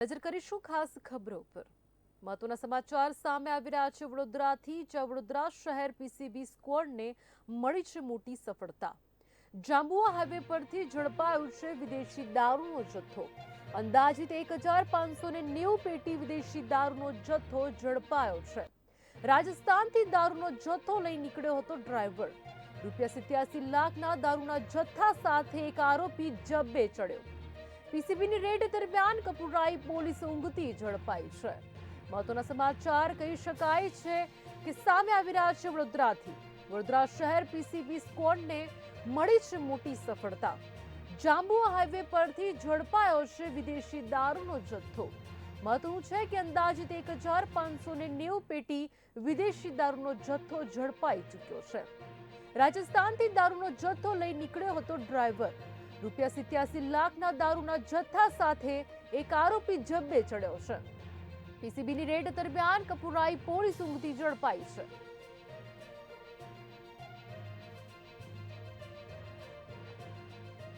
નજર કરીશું ખાસ ખબરો પર મહત્વના સમાચાર સામે આવી રહ્યા છે. વડોદરાથી જ વડોદરા શહેર પીસીબી સ્કવોડને મળી છે મોટી સફળતા. જાંબુઆ હાઈવે પરથી ઝડપાયો છે વિદેશી દારૂનો જથ્થો. અંદાજિત એક હજાર પાંચસો ને નેવું પેટી વિદેશી દારૂનો જથ્થો ઝડપાયો છે. રાજસ્થાનથી દારૂનો જથ્થો લઈ નીકળ્યો હતો ડ્રાઈવર. રૂપિયા સિત્યાસી લાખના દારૂના જથ્થા સાથે એક આરોપી જબ્બે ચડ્યો. પીસીબીની રેડ દરમિયાન કપુરાઈ પોલીસ ઊંઘતી ઝડપાઈ છે. મહત્વના સમાચાર કહી શકાય છે કે સામે આવી રહ્યા છે વડોદરાથી. વડોદરા શહેર પીસીબી સ્ક્વોડને મળી છે મોટી સફળતા. જાંબુઆ હાઈવે પરથી ઝડપાયો છે વિદેશી દારૂનો જથ્થો. મહત્વનું છે કે અંદાજિત એક હજાર પાંચસો ને નેવું પેટી વિદેશી દારૂનો જથ્થો ઝડપાઈ ચૂક્યો છે. રાજસ્થાનથી દારૂનો જથ્થો લઈ નીકળ્યો હતો ડ્રાઈવર. રૂપિયા સિત્યાસી લાખના દારૂના જથ્થા સાથે એક આરોપી જબ્બે ચડ્યો છે. પીસીબીની રેડ દરમિયાન કપૂરાઈ પોલીસ ઊંઘતી ઝડપાઈ છે.